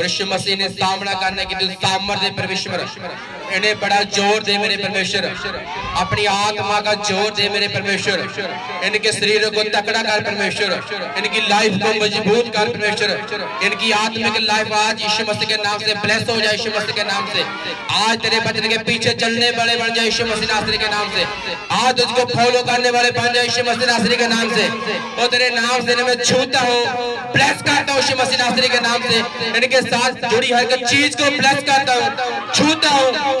यीशु मसीह ने सामना करने की तुझे सामर्थ्य انہیں بڑا جور دے میرے پرمیشر اپنی آتما کا جور دے میرے پرمیشر ان کے سریر کو تکڑا کر پرمیشر ان کی لائف کو مجبوط کر پرمیشر ان کی آتما کے لائف آج عشو مسیح کے نام سے بلیس ہو جائے عشو مسیح کے نام سے۔ آج تیرے بچن کے پیچھے چلنے بڑے بن جائے عشو مسیح ناصری کے نام سے۔ آج تجھ کو پھولو کرنے بڑے بن جائے عشو مسیح ناصری کے نام سے۔ وہ تیرے نام سے میں چھوتا ہوں بلیس کرتا ہوں عشو مسیح ناصری کے نام سے۔ ان کے ساتھ جڑی ہر چیز کو بلیس کرتا ہوں چھوتا ہوں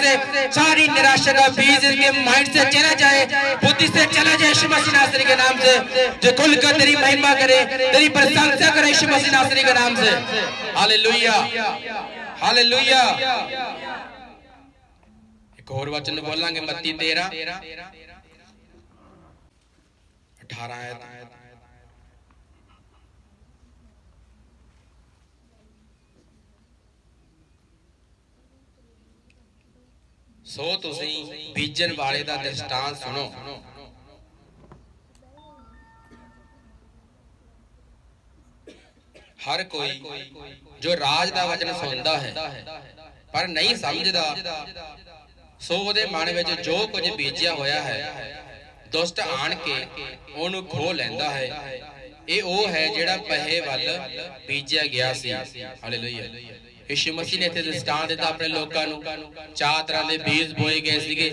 से सारी निराशा का बीज इनके माइंड से चला जाए बुद्धि से चला जाए यीशु मसीह नासरी के नाम से जो खुल कर तेरी महिमा करे तेरी प्रशंसा करे यीशु मसीह नासरी के नाम से हालेलुया हालेलुया एक और वचन बोलांगे मत्ती 13 18 आयत ਸੋ ਤੁਸੀਂ ਬੀਜਣ ਵਾਲੇ ਦਾ ਦ੍ਰਿਸ਼ਟਾਂਤ ਸੁਣੋ। ਹਰ ਕੋਈ ਜੋ ਰਾਜ ਦਾ ਵਚਨ ਸੁਣਦਾ ਹੈ, ਪਰ ਨਹੀਂ ਸਮਝਦਾ, ਸੋ ਉਹਦੇ ਮਨ ਵਿੱਚ ਜੋ ਕੁਝ ਬੀਜਿਆ ਹੋਇਆ ਹੈ, ਦੁਸ਼ਟ ਆਣ ਕੇ ਉਹਨੂੰ ਖੋ ਲੈਂਦਾ ਹੈ। ਇਹ ਉਹ ਹੈ ਜਿਹੜਾ ਪਹੇ ਵੱਲ ਬੀਜਿਆ ਗਿਆ ਸੀ। ਹਾਲੇਲੂਇਆ ਯਿਸੂ ਮਸੀਹ ਨੇ ਇੱਥੇ ਦ੍ਰਿਸ਼ਟਾਂਤ ਦਿੱਤਾ ਆਪਣੇ ਲੋਕਾਂ ਨੂੰ। ਚਾਰ ਤਰ੍ਹਾਂ ਦੇ ਬੀਜ ਬੋਏ ਗਏ ਸੀਗੇ।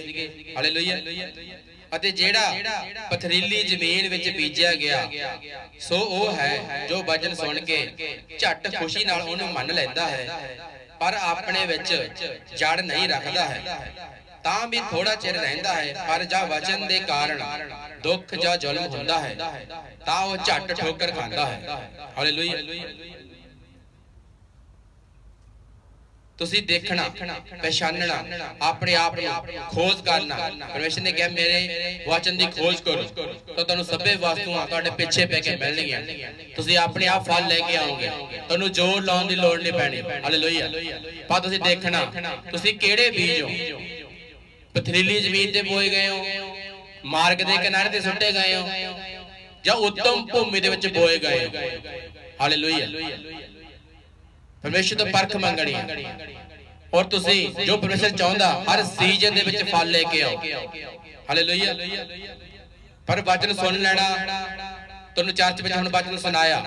ਹਾਲੇਲੂਇਆ ਅਤੇ ਜਿਹੜਾ ਪਥਰੀਲੀ ਜ਼ਮੀਨ ਵਿੱਚ ਬੀਜਿਆ ਗਿਆ, ਸੋ ਉਹ ਹੈ ਜੋ ਵਚਨ ਸੁਣ ਕੇ ਝੱਟ ਖੁਸ਼ੀ ਨਾਲ ਉਹਨੂੰ ਮੰਨ ਲੈਂਦਾ ਹੈ। ਪਰ ਆਪਣੇ ਵਿੱਚ ਜੜ ਨਹੀਂ ਰੱਖਦਾ ਹੈ। ਤਾਂ ਵੀ ਥੋੜਾ ਚਿਰ ਰਹਿੰਦਾ ਹੈ, ਪਰ ਜਾਂ ਵਚਨ ਦੇ ਕਾਰਨ ਦੁੱਖ ਜਾਂ ਜ਼ੁਲਮ ਹੁੰਦਾ ਹੈ, ਤਾਂ ਉਹ ਝੱਟ ਠੋਕਰ ਖਾਂਦਾ ਹੈ। ਹਾਲੇਲੂਇਆ ਤੁਸੀਂ ਦੇਖਣਾ ਪਛਾਨਣਾ ਆਪਣੇ ਆਪ ਨੂੰ ਖੋਜ ਕਰਨਾ। ਪਰਮੇਸ਼ਰ ਨੇ ਕਿਹਾ, ਮੇਰੇ ਵਚਨ ਦੀ ਖੋਜ ਕਰੋ। ਤਾਂ ਤੁਹਾਨੂੰ ਸਭੇ ਵਸਤੂਆਂ ਤੁਹਾਡੇ ਪਿੱਛੇ ਪੈ ਕੇ ਮਿਲਣਗੀਆਂ। ਤੁਸੀਂ ਆਪਣੇ ਆਪ ਫਲ ਲੈ ਕੇ ਆਓਗੇ। ਤੁਹਾਨੂੰ ਜ਼ੋਰ ਲਾਉਣ ਦੀ ਲੋੜ ਨਹੀਂ ਪੈਣੀ। ਹਾਲੇਲੂਇਆ ਪਰ ਤੁਸੀਂ ਦੇਖਣਾ, ਤੁਸੀਂ ਕਿਹੜੇ ਬੀਜ ਹੋ? ਪਥਰੀਲੀ ਜ਼ਮੀਨ ਤੇ ਬੋਏ ਗਏ ਹੋ? ਮਾਰਗ ਦੇ ਕਿਨਾਰੇ ਤੇ ਸੁੱਟੇ ਗਏ ਹੋ? ਜਾਂ ਉੱਤਮ ਭੂਮੀ ਦੇ ਵਿੱਚ ਬੋਏ ਗਏ ਹੋ? ਹਾਲੇਲੂਇਆ ਪਰਮੇਸ਼ਰ ਤੋਂ ਪਰਖ ਮੰਗਣੀ ਔਰ ਤੁਸੀਂ ਜੋ ਪਰਮੇਸ਼ਰ ਚਾਹੁੰਦਾ, ਹਰ ਸੀਜ਼ਨ ਦੇ ਵਿੱਚ ਫਲ ਲੈ ਕੇ ਆਓ। ਹਾਲੇਲੂਇਆ ਪਰ ਵਚਨ ਸੁਣ ਲੈਣਾ। ਤੁਹਾਨੂੰ ਚਰਚ ਵਿੱਚ ਹੁਣ ਵਚਨ ਸੁਣਾਇਆ।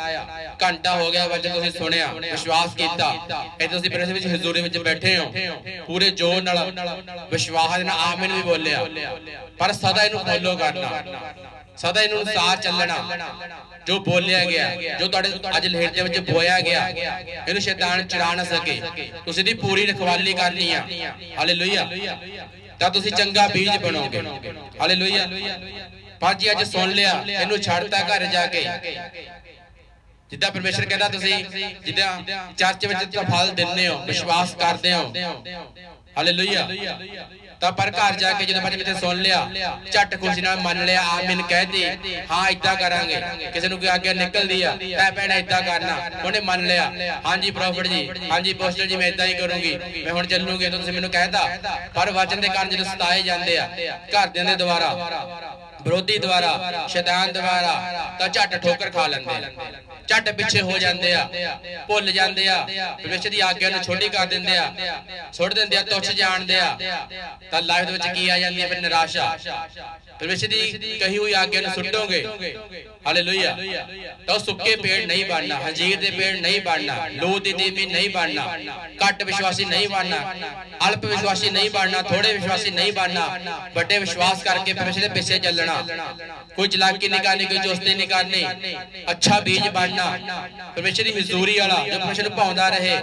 ਘੰਟਾ ਹੋ ਗਿਆ ਵਚਨ ਤੁਸੀਂ ਸੁਣਿਆ, ਵਿਸ਼ਵਾਸ ਕੀਤਾ। ਇਹ ਤੁਸੀਂ ਪਰਮੇਸ਼ਰ ਵਿੱਚ ਹਜ਼ੂਰੀ ਵਿੱਚ ਬੈਠੇ ਹੋ। ਪੂਰੇ ਜੋਰ ਨਾਲ ਵਿਸ਼ਵਾਸ ਨਾਲ ਆਮੀਨ ਵੀ ਬੋਲਿਆ। ਪਰ ਸਦਾ ਇਹਨੂੰ ਫੋਲੋ ਕਰਨਾ। ਸਦਾ ਇਹਨੂੰ ਅਨੁਸਾਰ ਚੱਲਣਾ, ਜੋ ਬੋਲਿਆ ਗਿਆ, ਜੋ ਤੁਹਾਡੇ ਅੱਜ ਲਹਿਰ ਦੇ ਵਿੱਚ ਬੋਇਆ ਗਿਆ, ਇਹਨੂੰ ਸ਼ੈਤਾਨ ਚੜਾ ਨਾ ਸਕੇ। ਤੁਸੀਂ ਦੀ ਪੂਰੀ ਰਖਵਾਲੀ ਕਰਨੀ ਆ। ਹਾਲੇਲੂਇਆ। ਤਾਂ ਤੁਸੀਂ ਚੰਗਾ ਬੀਜ ਬਣੋਗੇ। ਹਾਲੇਲੂਇਆ। ਪਰ ਅੱਜ ਸੁਣ ਲਿਆ, ਇਹਨੂੰ ਛੱਡਤਾ ਘਰ ਜਾ ਕੇ। ਜਿੱਦਾਂ ਪਰਮੇਸ਼ਰ ਕਹਿੰਦਾ ਤੁਸੀਂ, ਜਿੱਦਾਂ ਚਰਚ ਵਿੱਚ ਤਾਂ ਫਲ ਦਿੰਦੇ ਹੋ, ਵਿਸ਼ਵਾਸ ਕਰਦੇ ਹੋ। ਹਾਲੇਲੂਇਆ। ਤਾਂ ਪਰ ਘਰ ਜਾ ਕੇ ਜਦੋਂ ਬੱਚੇ ਸੁਣ ਲਿਆ, ਝੱਟ ਖੁਸ਼ੀ ਨਾਲ ਮੰਨ ਲਿਆ ਆਮੀਨ ਕਹਿਤੀ ਹਾਂ ਇਦਾਂ ਕਰਾਂਗੇ। ਕਿਸੇ ਨੂੰ ਕੋਈ ਆਗਿਆ ਨਿਕਲਦੀ ਆ, ਐ ਭੈਣਾ ਇਦਾਂ ਕਰਨਾ। ਉਹਨੇ ਮੰਨ ਲਿਆ, ਹਾਂਜੀ ਪ੍ਰੋਫਟ ਜੀ, ਹਾਂਜੀ ਪੋਸਟਰ ਜੀ, ਮੈਂ ਇਦਾਂ ਹੀ ਕਰੂੰਗੀ। ਮੈਂ ਹੁਣ ਚੱਲੂਗੀ, ਤਾਂ ਤੁਸੀਂ ਮੈਨੂੰ ਕਹਿਤਾ ਪਰ ਵਚਨ ਦੇ ਕਾਰਨ ਜਦੋਂ ਸਤਾਏ ਜਾਂਦੇ ਆ, ਘਰਦਿਆਂ ਦੇ ਦੁਆਰਾ ਵਿਰੋਧੀ ਦੁਆਰਾ, ਸ਼ੈਤਾਨ ਦੁਆਰਾ ਤਾਂ ਝੱਟ ਠੋਕਰ ਖਾ ਲੈਂਦੇ ਆ। ਝੱਟ ਪਿੱਛੇ ਹੋ ਜਾਂਦੇ ਆ, ਭੁੱਲ ਜਾਂਦੇ ਆ ਪਰਮੇਸ਼ਰ ਦੀ ਆਗਿਆ ਨੂੰ ਛੋਟੀ ਕਰ ਦਿੰਦੇ ਆ, ਸੁੱਟ ਦਿੰਦੇ ਆ, ਤੁੱਛ ਜਾਣਦੇ ਆ। ਤਾਂ ਲਾਈਫ ਦੇ ਵਿੱਚ ਕੀ ਆ ਜਾਂਦੀ ਹੈ? ਫਿਰ ਨਿਰਾਸ਼ਾ। ਪਰਮੇਸ਼ਰ ਦੀ ਕਹੀ ਹੋਈ ਆਗਿਆ ਨੂੰ ਸੁੱਟੋਗੇ ਹਾਲੇਲੂਇਆ ਤਾਂ ਉਹ ਸੁੱਕੇ ਪੇੜ ਨਹੀਂ ਬਣਨਾ ਹੰਜੀਰ ਦੇ ਪੇੜ ਨਹੀਂ ਬਣਨਾ ਲੋਦ ਦੀ ਦੇਵੀ ਨਹੀਂ ਬਣਨਾ ਘੱਟ ਵਿਸ਼ਵਾਸੀ ਨਹੀਂ ਬਣਨਾ ਅਲਪ ਵਿਸ਼ਵਾਸੀ ਨਹੀਂ ਬਣਨਾ ਥੋੜੇ ਵਿਸ਼ਵਾਸੀ ਨਹੀਂ ਬਣਨਾ ਵੱਡੇ ਵਿਸ਼ਵਾਸ ਕਰਕੇ ਪਰਮੇਸ਼ਰ ਦੇ ਪਿੱਛੇ ਚੱਲਣਾ ਕੋਈ ਚਲਾਕੀ ਨਹੀਂ ਕੋਈ ਚੁਸਤੀ ਨਹੀਂ ਅੱਛਾ ਬੀਜ ਬਣਨਾ ਪਰਮੇਸ਼ਰ ਦੀ ਹਜ਼ੂਰੀ ਵਾਲਾ ਜੋ ਪਰਮੇਸ਼ਰ ਪਾਉਂਦਾ ਰਹੇ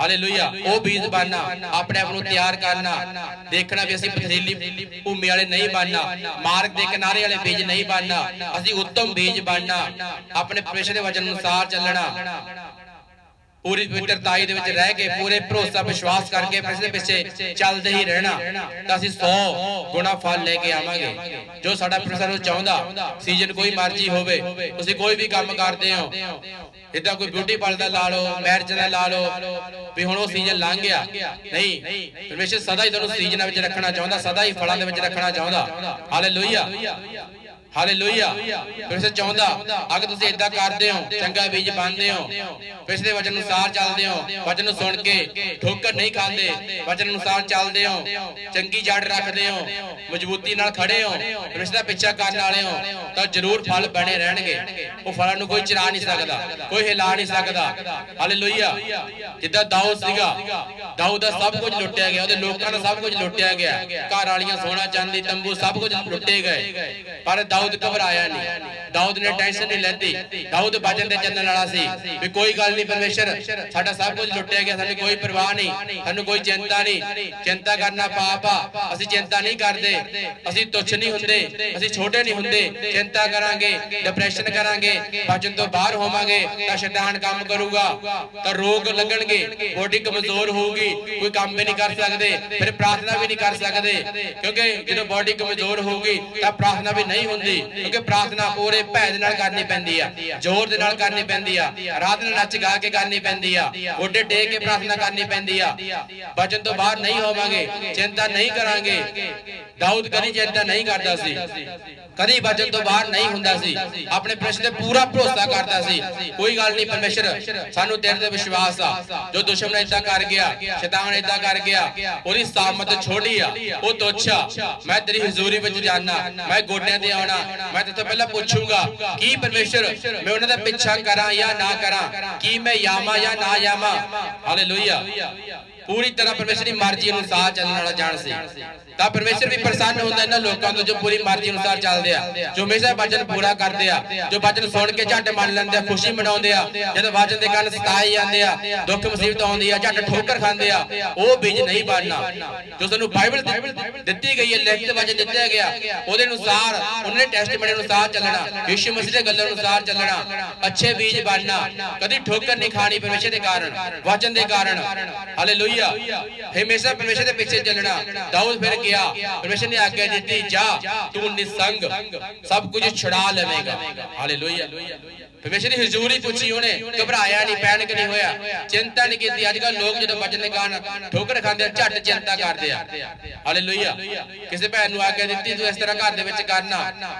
ਹਾਲੇਲੂਇਆ ਉਹ ਬੀਜ ਬਣਨਾ ਆਪਣੇ ਆਪ ਨੂੰ ਤਿਆਰ ਕਰਨਾ ਦੇਖਣਾ ਵੀ ਅਸੀਂ ਪਥਰੀਲੀ ਭੂਮੀ ਵਾਲੇ ਨਹੀਂ ਬਣਨਾ ਮਾਰਗ ਦੇ ਕਿਨਾਰੇ ਵਾਲੇ ਬੀਜ ਨਹੀਂ ਬਣਨਾ, ਅਸੀਂ ਉੱਤਮ ਬੀਜ ਬਣਨਾ, ਆਪਣੇ ਪਰਮੇਸ਼ਰ ਦੇ ਵਚਨ ਅਨੁਸਾਰ ਚੱਲਣਾ। ਪੂਰੀ ਪਵਿੱਤਰਤਾਈ ਦੇ ਵਿੱਚ ਰਹਿ ਕੇ, ਪੂਰੇ ਭਰੋਸਾ, ਵਿਸ਼ਵਾਸ ਕਰਕੇ ਫਿਰ ਦੇ ਪਿੱਛੇ ਚੱਲਦੇ ਹੀ ਰਹਿਣਾ, ਤਾਂ ਅਸੀਂ 100 ਗੁਣਾ ਫਲ ਲੈ ਕੇ ਆਵਾਂਗੇ। ਜੋ ਸਾਡਾ ਪ੍ਰੋਫੈਸਰ ਚਾਹੁੰਦਾ, ਸੀਜ਼ਨ ਕੋਈ ਮਰਜ਼ੀ ਹੋਵੇ, ਤੁਸੀਂ ਕੋਈ ਵੀ ਕੰਮ ਕਰਦੇ ਹੋ ਇਦਾਂ ਕੋਈ ਬਿਊਟੀ ਪਾਰਲਰ ਦਾ ਲਾ ਲਓ ਮੈਰਿਜ ਦਾ ਲਾ ਲਓ, ਵੀ ਹੁਣ ਉਹ ਸੀਜ਼ਨ ਲੰਘ ਗਿਆ। ਨਹੀਂ, ਪਰਮੇਸ਼ਰ ਸਦਾ ਹੀ ਤੁਹਾਨੂੰ ਸੀਜ਼ਨਾਂ ਵਿੱਚ ਰੱਖਣਾ ਚਾਹੁੰਦਾ, ਸਦਾ ਹੀ ਫਲਾਂ ਦੇ ਵਿੱਚ ਰੱਖਣਾ ਚਾਹੁੰਦਾ। ਹਾਲੇਲੂਇਆ ਹਾਲੇਲੂਇਆ ਫਿਰ ਚਾਹੁੰਦਾ ਅਗਰ ਤੁਸੀਂ ਇਦਾਂ ਕਰਦੇ ਹੋ ਚੰਗਾ ਬੀਜ ਪਾਉਂਦੇ ਹੋ। ਪਿਛਲੇ ਵਚਨ ਅਨੁਸਾਰ ਚੱਲਦੇ ਹੋ। ਵਚਨ ਨੂੰ ਸੁਣ ਕੇ ਠੋਕਰ ਨਹੀਂ ਖਾਂਦੇ। ਵਚਨ ਅਨੁਸਾਰ ਚੱਲਦੇ ਹੋ। ਚੰਗੀ ਜੜ ਰੱਖਦੇ ਹੋ। ਮਜ਼ਬੂਤੀ ਨਾਲ ਖੜੇ ਹੋ। ਫਿਰ ਦਾ ਪਿੱਛਾ ਕਰਨ ਵਾਲੇ ਹੋ। ਤਾਂ ਜ਼ਰੂਰ ਫਲ ਬਣੇ ਰਹਿਣਗੇ। ਉਹ ਫਲਾਂ ਨੂੰ ਕੋਈ ਚਰਾ ਨਹੀਂ ਸਕਦਾ ਕੋਈ ਹਿਲਾ ਨਹੀਂ ਸਕਦਾ। ਹਾਲੇਲੂਇਆ ਜਿੱਦਾਂ ਦਾਊਦ ਸੀਗਾ ਦਾਊਦ ਦਾ ਸਭ ਕੁਝ ਲੁੱਟਿਆ ਗਿਆ। ਉਹਦੇ ਲੋਕਾਂ ਦਾ ਸਭ ਕੁਝ ਲੁੱਟਿਆ ਗਿਆ। ਘਰ ਵਾਲੀਆਂ ਸੋਨਾ ਚਾਂਦੀ ਤੰਬੂ ਸਭ ਕੁਝ ਲੁੱਟੇ ਗਏ। ਪਰ ਦਾਊਦ ਘਬਰਾਇਆ ਨਹੀਂ ਦਾਊਦ ਨੇ ਟੈਨਸ਼ਨ ਨਹੀਂ ਲੈਤੀ ਦਾਊਦ ਬਚਨ ਦੇ ਚੱਲਣ ਵਾਲਾ ਸੀ ਵੀ ਕੋਈ ਗੱਲ ਨਹੀਂ ਪਰਮੇਸ਼ਰ, ਸਾਡਾ ਸਭ ਕੁਝ ਲੁੱਟਿਆ ਗਿਆ, ਸਾਨੂੰ ਕੋਈ ਪਰਵਾਹ ਨਹੀਂ ਸਾਨੂੰ ਕੋਈ ਚਿੰਤਾ ਨਹੀਂ ਚਿੰਤਾ ਕਰਨਾ ਪਾਪ ਆ, ਅਸੀਂ ਚਿੰਤਾ ਨਹੀਂ ਕਰਦੇ, ਅਸੀਂ ਤੁੱਛ ਨਹੀਂ ਹੁੰਦੇ, ਅਸੀਂ ਛੋਟੇ ਨਹੀਂ ਹੁੰਦੇ, ਚਿੰਤਾ ਕਰਾਂਗੇ ਡਿਪਰੈਸ਼ਨ ਕਰਾਂਗੇ ਬਾਜਨ ਤੋਂ ਬਾਹਰ ਹੋਵਾਂਗੇ, ਤਾਂ ਸ਼ੈਤਾਨ ਕੰਮ ਕਰੂਗਾ, ਤਾਂ ਰੋਗ ਲੱਗਣਗੇ ਬੋਡੀ ਕਮਜ਼ੋਰ ਹੋਊਗੀ, ਕੋਈ ਕੰਮ ਵੀ ਨਹੀਂ ਕਰ ਸਕਦੇ, ਫਿਰ ਪ੍ਰਾਰਥਨਾ ਵੀ ਨਹੀਂ ਕਰ ਸਕਦੇ, ਕਿਉਂਕਿ ਜਦੋਂ ਬੋਡੀ ਕਮਜ਼ੋਰ ਹੋਊਗੀ, ਤਾਂ ਪ੍ਰਾਰਥਨਾ ਵੀ ਨਹੀਂ ਹੁੰਦੀ। ਕਿਉਂਕਿ ਪ੍ਰਾਰਥਨਾ ਪੂਰੇ ਭੈ ਦੇ ਨਾਲ ਕਰਨੀ ਪੈਂਦੀ ਆ, ਜ਼ੋਰ ਦੇ ਨਾਲ ਕਰਨੀ ਪੈਂਦੀ ਆ, ਰਾਤ ਨੂੰ ਨੱਚ ਗਾ ਕੇ ਕਰਨੀ ਪੈਂਦੀ ਆ, ਗੋਡੇ ਟੇਕ ਕੇ ਪ੍ਰਾਰਥਨਾ ਕਰਨੀ ਪੈਂਦੀ ਆ। ਬਚਨ ਤੋਂ ਬਾਹਰ ਨਹੀਂ ਹੋਵਾਂਗੇ, ਚਿੰਤਾ ਨਹੀਂ ਕਰਾਂਗੇ। ਦਾਊਦ ਕਦੀ ਚਿੰਤਾ ਨਹੀਂ ਕਰਦਾ ਸੀ। ਕਦੀ ਬਚਨ ਤੋਂ ਬਾਹਰ ਨਹੀਂ ਹੁੰਦਾ ਸੀ। ਆਪਣੇ ਪ੍ਰਸ਼ਨ ਤੇ ਪੂਰਾ ਭਰੋਸਾ ਕਰਦਾ ਸੀ। ਕੋਈ ਗੱਲ ਨਹੀਂ ਪਰਮੇਸ਼ਰ, ਸਾਨੂੰ ਤੇਰੇ ਤੇ ਵਿਸ਼ਵਾਸ ਆ। ਜੋ ਦੁਸ਼ਮਣ ਇਦਾਂ ਕਰ ਗਿਆ, ਸ਼ੈਤਾਨ ਇਦਾਂ ਕਰ ਗਿਆ, ਉਹਦੀ ਸਾਮਤ ਛੋੜੀ ਆ, ਉਹ ਤੁੱਛ ਮੈਂ ਤੇਰੀ ਹਜ਼ੂਰੀ ਵਿੱਚ ਜਾਣਾ ਮੈਂ ਗੋਡਿਆਂ ਤੇ ਆਉਣਾ, ਮੈਂ ਤੇਰੇ ਤੋਂ ਪਹਿਲਾਂ ਪੁੱਛੂਗਾ, ਕੀ ਪਰਮੇਸ਼ਰ, ਮੈਂ ਉਹਨਾਂ ਦਾ ਪਿੱਛਾ ਕਰਾਂ ਜਾਂ ਨਾ ਕਰਾਂ? ਕੀ ਮੈਂ ਯਾਮਾ ਜਾਂ ਨਾ ਯਾਮਾ ਹਾਲੇਲੂਇਆ ਪੂਰੀ ਤਰ੍ਹਾਂ ਪਰਮੇਸ਼ਰ ਦੀ ਮਰਜ਼ੀ ਅਨੁਸਾਰ ਚੱਲਣ ਵਾਲਾ ਜਾਣ ਸੀ। ਤਾਂ ਪਰਮੇਸ਼ਰ ਵੀ ਪ੍ਰਸੰਨ ਹੁੰਦਾ ਇਹਨਾਂ ਲੋਕਾਂ ਤੋਂ ਜੋ ਪੂਰੀ ਮਰਜ਼ੀ ਅਨੁਸਾਰ ਚੱਲਦੇ ਆ, ਜੋ ਹਮੇਸ਼ਾ ਵਚਨ ਪੂਰਾ ਕਰਦੇ ਆ, ਜੋ ਵਚਨ ਸੁਣ ਕੇ ਝੱਟ ਮੰਨ ਲੈਂਦੇ ਆ, ਖੁਸ਼ੀ ਮਨਾਉਂਦੇ ਆ, ਜਦੋਂ ਵਚਨ ਦੇ ਕੰਨ ਸਤਾਏ ਜਾਂਦੇ ਆ, ਦੁੱਖ ਮੁਸੀਬਤ ਆਉਂਦੀ ਆ, ਝੱਟ ਠੋਕਰ ਖਾਂਦੇ ਆ, ਉਹ ਬੀਜ ਨਹੀਂ ਬਣਨਾ। ਜੋ ਸਾਨੂੰ ਬਾਈਬਲ ਦਿੱਤੀ ਗਈ ਹੈ, ਲਿਖਤ ਵਚਨ ਦਿੱਤਾ ਗਿਆ, ਉਹਦੇ ਅਨੁਸਾਰ, ਉਹਨੇ ਟੈਸਟਮੈਂਟ ਅਨੁਸਾਰ ਚੱਲਣਾ, ਯਿਸੂ ਮਸੀਹ ਦੇ ਗੱਲਾਂ ਅਨੁਸਾਰ ਚੱਲਣਾ, ਅੱਛੇ ਬੀਜ ਬਣਨਾ, ਕਦੀ ਠੋਕਰ ਨਹੀਂ ਖਾਣੀ ਪਰਮੇਸ਼ਰ ਦੇ ਕਾਰਨ, ਵਚਨ ਦੇ ਕਾਰਨ। ਹਾਲੇਲੂਇਆ। ਹਮੇਸ਼ਾ ਪਰਮੇਸ਼ਰ ਦੇ ਪਿੱਛੇ ਚੱਲਣਾ। ਦਾਊਦ ਫਿਰ ਗਿਆ। ਪਰਮੇਸ਼ਰ ਨੇ ਆਗਿਆ ਦਿੱਤੀ, ਜਾ, ਤੂੰ ਨਿਸੰਗ। ਸਭ ਕੁਝ ਛੁਡਾ ਲਵੇਂਗਾ। ਹਾਲੇਲੂਇਆ। ਪਰਮੇਸ਼ਰ ਦੀ ਹਜ਼ੂਰੀ ਪੁੱਛੀ ਉਹਨੇ, ਘਬਰਾਇਆ ਨਹੀਂ, ਪੈਨਿਕ ਨਹੀਂ ਹੋਇਆ। ਚਿੰਤਾ ਨਹੀਂ ਕੀਤੀ। ਅੱਜ ਕੱਲ ਲੋਕ ਜਦੋਂ ਬਚਨ ਦੇ ਕਾਰਨ ਠੋਕਰ ਖਾਂਦੇ ਆ, ਝੱਟ ਚਿੰਤਾ ਕਰਦੇ ਆ। ਹਾਲੇਲੂਇਆ। ਕਿਸੇ ਭੈਣ ਨੂੰ ਆਗਿਆ ਦਿੱਤੀ, ਤੂੰ ਇਸ ਤਰ੍ਹਾਂ ਘਰ ਦੇ ਵਿੱਚ ਕਰਨਾ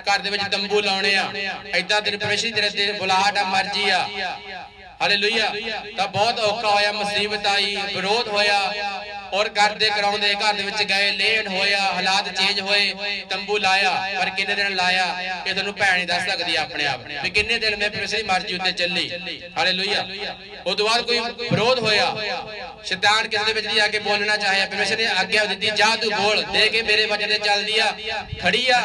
ਘਰ ਦੇ ਵਿੱਚ ਤੰਬੂ ਲਾਉਣੇ ਆ। ਐਦਾਂ ਤੇਰੇ ਪਰਮੇਸ਼ਰ ਤੇਰੇ ਤੇ ਬੁਲਾਹਟ ਆ, ਮਰਜ਼ੀ ਆ। ਹਾਲੇਲੂਇਆ ਤਾਂ ਬਹੁਤ ਔਖਾ ਹੋਇਆ ਮੁਸੀਬਤ ਆਈ ਵਿਰੋਧ ਹੋਇਆ। ਔਰ ਕਰਦੇ ਕਰਾਉਂਦੇ ਘਰ ਦੇ ਵਿੱਚ ਗਏ ਲੇਟ ਹੋਇਆ, ਹਾਲਾਤ ਚੇਂਜ ਹੋਏ, ਤੰਬੂ ਲਾਇਆ, ਪਰ ਕਿੰਨੇ ਦਿਨ ਲਾਇਆ, ਇਹ ਤੁਹਾਨੂੰ ਭੈਣ ਹੀ ਦੱਸ ਸਕਦੀ ਆਪਣੇ ਆਪ। ਵੀ ਕਿੰਨੇ ਦਿਨ ਮੈਂ ਪਰਮੇਸ਼ਰ ਦੀ ਮਰਜ਼ੀ ਉੱਤੇ ਚੱਲੀ। ਹਾਲੇਲੂਇਆ ਉਸ ਤੋਂ ਬਾਅਦ ਕੋਈ ਵਿਰੋਧ ਹੋਇਆ। ਸ਼ੈਤਾਨ ਕਿਸੇ ਦੇ ਵਿੱਚ ਦੀ ਆ ਕੇ ਬੋਲਣਾ ਚਾਹਿਆ। ਪਰਮੇਸ਼ਰ ਨੇ ਆਗਿਆ ਦਿੱਤੀ, ਜਾ ਤੂੰ ਬੋਲ, ਦੇ ਕੇ ਮੇਰੇ ਵਚਨ ਤੇ ਚੱਲਦੀ ਆ, ਖੜੀ ਆ,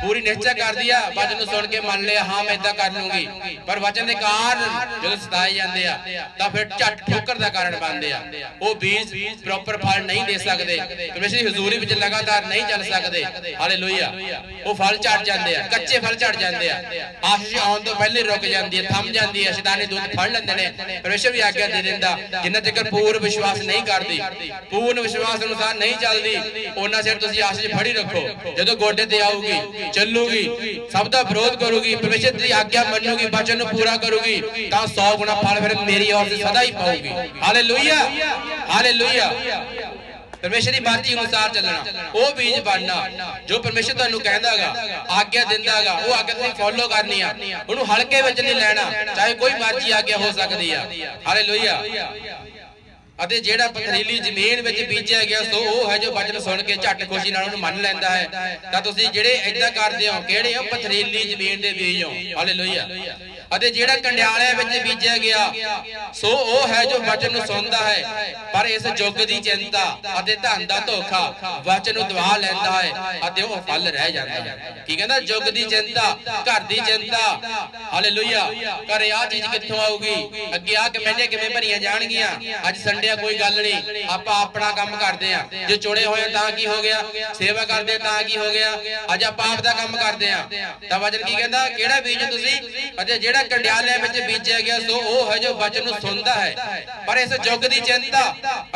ਪੂਰੀ ਨਿਸ਼ਚੈ ਕਰਦੀ ਆ, ਵਚਨ ਨੂੰ ਸੁਣ ਕੇ ਮੰਨ ਲਿਆ, ਹਾਂ, ਮੈਂ ਇਦਾਂ ਕਰ ਲੂੰਗੀ। ਪਰ ਵਚਨ ਦੇ ਕਾਰਨ ਜਦੋਂ ਸਤਾਏ ਜਾਂਦੇ ਆ, ਤਾਂ ਫਿਰ ਝੱਟ ਠੋਕਰ ਦਾ ਕਾਰਨ ਬਣਦੇ ਆ। ਉਹ ਬੀਜ ਪ੍ਰੋਪਰ ਫਲ ਨਹੀਂ ਦੇ ਸਕਦੇ। ਪਰਮੇਸ਼ਰ ਦੀ ਹਜ਼ੂਰੀ ਵਿੱਚ ਲਗਾਤਾਰ ਨਹੀਂ ਚੱਲ ਸਕਦੇ। ਹਾਲੇਲੂਇਆ। ਉਹ ਫਲ ਝੜ ਜਾਂਦੇ ਆ, ਕੱਚੇ ਫਲ ਝੜ ਜਾਂਦੇ ਆ। ਆਸ਼ੀਸ਼ ਆਉਣ ਤੋਂ ਪਹਿਲੇ ਰੁਕ ਜਾਂਦੀ ਹੈ, ਥੰਮ ਜਾਂਦੀ ਹੈ, ਸ਼ੈਤਾਨੀ ਦੁੱਧ ਫੜ ਲੈਂਦੇ ਨੇ। ਪਰਮੇਸ਼ਰ ਵੀ ਆਗਿਆ ਦੇ ਦਿੰਦਾ, ਜਿੰਨਾ ਚਿਰ ਪੂਰਨ ਵਿਸ਼ਵਾਸ ਨਹੀਂ ਕਰਦੀ। ਪੂਰਨ ਵਿਸ਼ਵਾਸ ਅਨੁਸਾਰ ਨਹੀਂ ਚੱਲਦੀ ਉਹਨਾਂ ਚਿਰ ਤੁਸੀਂ ਆਸ਼ੀਸ਼ ਫੜੀ ਰੱਖੋ। ਜਦੋਂ ਗੋਡੇ ਤੇ ਆਊਗੀ, ਚੱਲੂਗੀ, ਸਭ ਦਾ ਵਿਰੋਧ ਕਰੂਗੀ, ਪਰਮੇਸ਼ਰ ਦੀ ਆਗਿਆ ਮੰਨੂਗੀ, ਬਚਨ ਨੂੰ ਪੂਰਾ ਕਰੂਗੀ, ਤਾਂ 100 ਗੁਣਾ ਫਲ ਫਿਰ ਮੇਰੀ ਔਰ ਸਦਾ ਹੀ ਪਾਊਗੀ। ਹਾਲੇਲੂਇਆ। ਹਾਲੇਲੂਇਆ। ਪਰਮੇਸ਼ਰ ਦੀ ਮਰਜ਼ੀ ਅਨੁਸਾਰ ਚੱਲਣਾ। ਉਹ ਬੀਜ ਬਣਨਾ, ਜੋ ਪਰਮੇਸ਼ਰ ਤੁਹਾਨੂੰ ਕਹਿੰਦਾਗਾ, ਆਗਿਆ ਦਿੰਦਾਗਾ, ਉਹ ਆਗਿਆ ਤੁਸੀਂ ਫੋਲੋ ਕਰਨੀ ਆ ਉਹਨੂੰ ਹਲਕੇ ਵਿੱਚ ਨਹੀਂ ਲੈਣਾ, ਚਾਹੇ ਕੋਈ ਮਰਜ਼ੀ ਆਗਿਆ ਹੋ ਸਕਦੀ ਆ। ਹਾਲੇਲੂਇਆ ਅਤੇ ਜਿਹੜਾ ਪਥਰੀਲੀ ਜ਼ਮੀਨ ਵਿੱਚ ਬੀਜਿਆ ਗਿਆ, ਸੋ ਉਹ ਹੈ ਜੋ ਵਚਨ ਸੁਣ ਕੇ ਝੱਟ ਖੁਸ਼ੀ ਨਾਲ ਉਹਨੂੰ ਮੰਨ ਲੈਂਦਾ ਹੈ। ਤਾਂ ਤੁਸੀਂ ਜਿਹੜੇ ਏਦਾਂ ਕਰਦੇ ਹੋ, ਕਿਹੜੇ ਹੋ? ਪਥਰੀਲੀ ਜ਼ਮੀਨ ਦੇ ਬੀਜ ਹੋ। ਹਾਲੇਲੂਇਆ ਅਤੇ ਜਿਹੜਾ ਕੰਡਿਆਲਿਆਂ ਵਿੱਚ ਬੀਜਿਆ ਗਿਆ, ਸੋ ਉਹ ਹੈ ਜੋ ਵਚਨ ਨੂੰ ਸੁਣਦਾ ਹੈ, ਪਰ ਇਸ ਯੁੱਗ ਦੀ ਚਿੰਤਾ ਅਤੇ ਧਨ ਦਾ ਧੋਖਾ ਵਚਨ ਨੂੰ ਦਬਾ ਲੈਂਦਾ ਹੈ ਅਤੇ ਉਹ ਫਲ ਰਹਿ ਜਾਂਦਾ ਹੈ। ਕੀ ਕਹਿੰਦਾ? ਯੁੱਗ ਦੀ ਚਿੰਤਾ, ਘਰ ਦੀ ਚਿੰਤਾ। ਹਾਲੇਲੂਇਆ ਘਰੇ ਆ ਚੀਜ਼ ਕਿੱਥੋਂ ਆਊਗੀ? ਅੱਗੇ ਆ ਕਮੇਟੀਆਂ ਕਿਵੇਂ ਭਰੀਆਂ ਜਾਣਗੀਆਂ? ਅੱਜ ਸੰਡੇ ਕੋਈ ਗੱਲ ਨਹੀਂ। ਆਪਾਂ ਆਪਣਾ ਕੰਮ ਕਰਦੇ ਆ ਜੇ ਚੁਣੇ ਹੋਏ ਤਾਂ ਕੀ ਹੋ ਗਿਆ? ਸੇਵਾ ਕਰਦੇ ਤਾਂ ਕੀ ਹੋ ਗਿਆ? ਅੱਜ ਆਪਾਂ ਆਪ ਦਾ ਕੰਮ ਕਰਦੇ ਆ ਤਾਂ ਵਚਨ ਕੀ ਕਹਿੰਦਾ? ਕਿਹੜਾ ਬੀਜ ਤੁਸੀਂ? ਅਤੇ ਜਿਹੜਾ ਕੰਡਿਆਲਿਆਂ ਵਿੱਚ ਬੀਜਿਆ ਗਿਆ ਸੋ ਉਹ ਹੈ ਜੋ ਵਚਨ ਨੂੰ ਸੁਣਦਾ ਹੈ। ਪਰ ਇਸ ਯੁੱਗ ਦੀ ਚਿੰਤਾ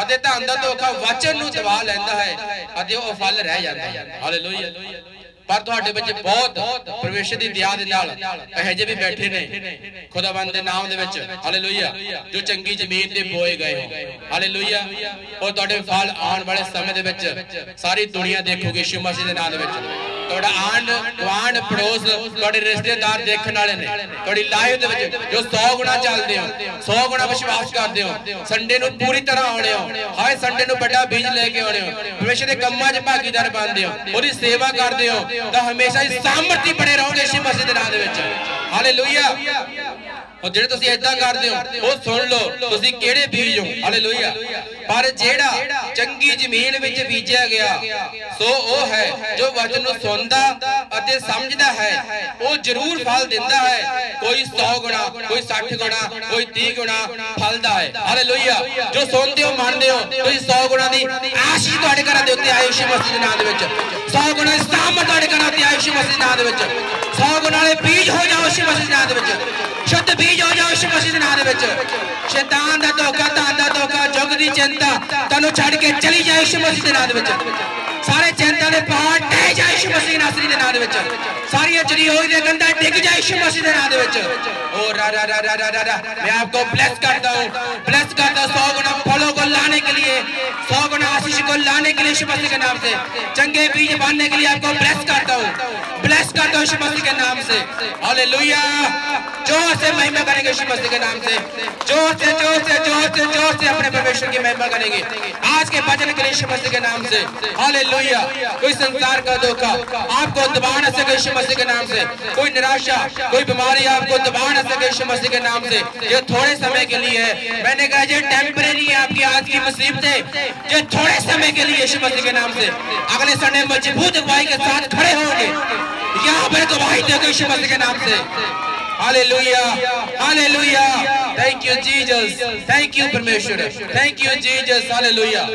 ਅਤੇ ਧਨ ਦਾ ਧੋਖਾ ਵਚਨ ਨੂੰ ਦਬਾ ਲੈਂਦਾ ਹੈ ਅਤੇ ਉਹ ਫਲ ਰਹਿ ਜਾਂਦਾ ਹੈ। ਹਾਲੇਲੂਇਆ ਪਰ ਤੁਹਾਡੇ ਵਿੱਚ ਬਹੁਤ ਪਰਮੇਸ਼ਰ ਦੀ ਦਇਆ ਦੇ ਨਾਲ ਇਹੋ ਜਿਹੇ ਵੀ ਬੈਠੇ ਨੇ ਖੁਦਾਵੰਦ ਦੇ ਨਾਮ ਦੇ ਵਿੱਚ। ਹਾਲੇਲੂਇਆ ਜੋ ਚੰਗੀ ਜ਼ਮੀਨ ਤੇ ਬੋਏ ਗਏ ਹੋ। ਹਾਲੇਲੂਇਆ ਉਹ ਤੁਹਾਡੇ ਫਲ ਆਉਣ ਵਾਲੇ ਸਮੇਂ ਦੇ ਵਿੱਚ ਸਾਰੀ ਦੁਨੀਆ ਦੇਖੋਗੇ ਯਿਸੂ ਮਸੀਹ ਦੇ ਨਾਮ ਦੇ ਵਿੱਚ। ਤੁਹਾਡਾ ਆਂਡ ਗਵਾਂਡ ਪੜੋਸ ਤੁਹਾਡੇ ਰਿਸ਼ਤੇਦਾਰ ਦੇਖਣ ਵਾਲੇ ਨੇ। ਤੁਹਾਡੀ ਲਾਈਫ ਦੇ ਵਿੱਚ ਜੋ 100 ਗੁਣਾ ਚੱਲਦੇ ਹੋ 100 ਗੁਣਾ ਵਿਸ਼ਵਾਸ ਕਰਦੇ ਹੋ, ਸੰਡੇ ਨੂੰ ਪੂਰੀ ਤਰ੍ਹਾਂ ਆਉਣੇ ਹੋ ਹਾਏ ਸੰਡੇ ਨੂੰ ਵੱਡਾ ਬੀਜ ਲੈ ਕੇ ਆਉਣੇ ਹੋ ਪਰਮੇਸ਼ਰ ਦੇ ਕੰਮਾਂ 'ਚ ਭਾਗੀਦਾਰ ਬਣਦੇ ਹੋ, ਉਹਦੀ ਸੇਵਾ ਕਰਦੇ ਹੋ, ਤਾਂ ਹਮੇਸ਼ਾ ਹੀ ਸਾਮਰਥੀ ਬਣੇ ਰਹੋਗੇ ਯਿਸੂ ਮਸੀਹ ਦੇ ਨਾਂ ਦੇ ਵਿੱਚ। ਹਾਲੇਲੂਇਆ। ਉਹ ਜਿਹੜੇ ਤੁਸੀਂ ਇਦਾਂ ਕਰਦੇ ਹੋ, ਉਹ ਸੁਣ ਲਓ, ਤੁਸੀਂ ਕਿਹੜੇ ਬੀਜ ਹੋ? ਹਾਲੇਲੂਇਆ ਪਰ ਜਿਹੜਾ ਚੰਗੀ ਜ਼ਮੀਨ ਵਿੱਚ ਬੀਜਿਆ ਗਿਆ, ਸੋ ਉਹ ਹੈ ਜੋ ਵਚਨ ਨੂੰ ਸੁਣਦਾ ਅਤੇ ਸਮਝਦਾ ਹੈ। ਉਹ ਜ਼ਰੂਰ ਫਲ ਦਿੰਦਾ ਹੈ। ਕੋਈ 100 ਗੁਣਾ, ਕੋਈ 60 ਗੁਣਾ, ਕੋਈ 30 ਗੁਣਾ ਫਲਦਾ ਹੈ। ਹਾਲੇਲੂਇਆ ਜੋ ਸੁਣਦੇ ਹੋ, ਮੰਨਦੇ ਹੋ, ਤੁਸੀਂ 100 ਗੁਣਾ ਦੀ ਆਸ਼ੀਸ਼ ਤੁਹਾਡੇ ਘਰਾਂ ਦੇ ਉੱਤੇ ਆਏ ਯਿਸੂ ਮਸੀਹ ਦੇ ਨਾਮ ਦੇ ਵਿੱਚ। 100 ਗੁਣਾ ਦੀ ਤੁਹਾਡੇ ਘਰਾਂ ਉੱਤੇ ਆਏ ਯਿਸੂ ਮਸੀਹ ਦੇ ਨਾਮ ਦੇ ਵਿੱਚ। 100 ਗੁਣਾ ਵਾਲੇ ਬੀਜ ਹੋ ਜਾਓ ਯਿਸੂ ਮਸੀਹ ਦੇ ਨਾਮ ਦੇ ਵਿੱਚ। ਸ਼ੁੱਧ ਬੀਜ ਹੋ ਜਾਓ ਯਿਸੂ ਮਸੀਹ ਦੇ ਨਾਮ ਦੇ ਵਿੱਚ ਸ਼ੈਤਾਨ ਦਾ ਧੋਖਾ ਧਨ ਦਾ ਧੋਖਾ ਜੁਗ ਦੀ ਚਿੰਤਾ ਤੁਹਾਨੂੰ ਛੱਡ ਕੇ ਚਲੀ ਜਾਏ ਯਿਸੂ ਮਸੀਹ ਦੇ ਨਾਮ ਦੇ ਵਿੱਚ ਸਾਰੇ ਚਿੰਤਾ ਦੇ ਪਹਾੜ ਟਹਿ ਜਾਏ ਯਿਸੂ ਮਸੀਹ ਨਾਸਰੀ ਦੇ ਨਾਮ ਦੇ ਵਿੱਚ ਸਾਰੀਆਂ ਚਰੀ ਹੋਈ ਦੇ ਗੰਦਾ ਡਿੱਗ ਜਾਏ ਯਿਸੂ ਮਸੀਹ ਦੇ ਨਾਮ ਦੇ ਵਿੱਚ ਓ ਰਾ ਰਾ ਰਾ ਰਾ ਰਾ रा रा मैं आपको ब्लेस करता हूँ ब्लेस करता हूँ सौ गुना फलों को लाने के लिए سو گنا آشیش کو لانے کے لیے شبہ کے نام سے، چنگے بیج باننے کے لیے آپ کو بلیس کرتا ہوں۔ بلیس کرتا ہوں شبہ کے نام سے۔ ہالیلویا۔ جو سے مہمہ کریں گے شبہ کے نام سے۔ جو سے جو سے جو سے جو سے اپنے پرویشن کی مہمہ کریں گے۔ آج کے بجن کے لیے شبہ کے نام سے۔ ہالیلویا۔ کوئی سنسار کا دھوکہ آپ کو دبا سے گئی شبہ کے نام سے۔ کوئی نراشہ کوئی بیماری آپ کو دبا سے گئی شبہ کے نام سے۔ یہ تھوڑے سمیں کے لیے ہے۔ میں نے کہا یہ ٹیمپریری ہے آپ کی، آج کی مصیبتیں۔ جو تھوڑے سمے کے لیے یشو مسیح کے نام سے اگلے سنڈے مضبوط اگوائی کے ساتھ کھڑے ہوں گے یہاں پر گواہی دے گے یشو مسیح کے نام سے Hallelujah! Hallelujah! Thank you, Jesus! Thank you, Parmeshwar Thank you, Jesus! Hallelujah!